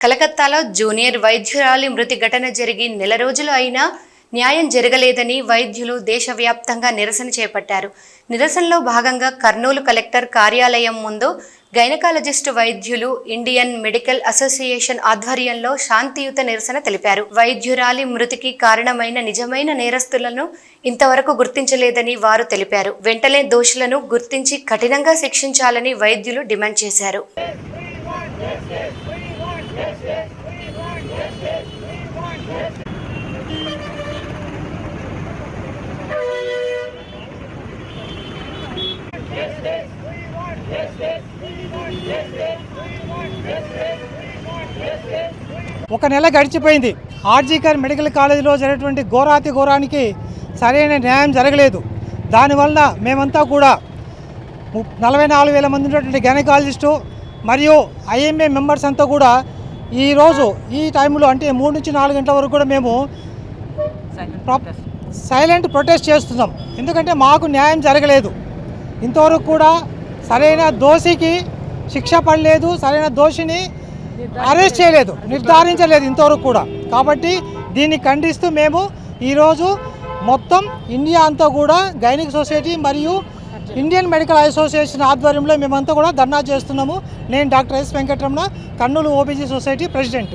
కలకత్తాలో జూనియర్ వైద్యురాలి మృతి ఘటన జరిగి నెల రోజులు అయినా న్యాయం జరగలేదని వైద్యులు దేశవ్యాప్తంగా నిరసన చేపట్టారు. నిరసనలో భాగంగా కర్నూలు కలెక్టర్ కార్యాలయం ముందు గైనకాలజిస్టు వైద్యులు ఇండియన్ మెడికల్ అసోసియేషన్ ఆధ్వర్యంలో శాంతియుత నిరసన తెలిపారు. వైద్యురాలి మృతికి కారణమైన నిజమైన నేరస్తులను ఇంతవరకు గుర్తించలేదని వారు తెలిపారు. వెంటనే దోషులను గుర్తించి కఠినంగా శిక్షించాలని వైద్యులు డిమాండ్ చేశారు. ఒక నెల గడిచిపోయింది. ఆర్జీకర్ మెడికల్ కాలేజీలో జరిగినటువంటి ఘోరాతి ఘోరానికి సరైన న్యాయం జరగలేదు. దానివల్ల మేమంతా కూడా నలభై నాలుగు వేల మంది ఉన్నటువంటి గైనకాలజిస్టు మరియు ఐఎంఏ మెంబర్స్ అంతా కూడా ఈరోజు ఈ టైంలో అంటే మూడు నుంచి నాలుగు గంటల వరకు కూడా మేము ప్ర- సైలెంట్ ప్రొటెస్ట్ చేస్తున్నాం. ఎందుకంటే మాకు న్యాయం జరగలేదు. ఇంతవరకు కూడా సరైన దోషికి శిక్ష పడలేదు సరైన దోషిని అరెస్ట్ చేయలేదు నిర్ధారించలేదు ఇంతవరకు కూడా. కాబట్టి దీన్ని ఖండిస్తూ మేము ఈరోజు మొత్తం ఇండియా అంతా కూడా గైనిక్ సొసైటీ మరియు ఇండియన్ మెడికల్ అసోసియేషన్ ఆధ్వర్యంలో మేమంతా కూడా ధర్నా చేస్తున్నాము. నేను doctor S Venkataramana Kurnool OBG society president.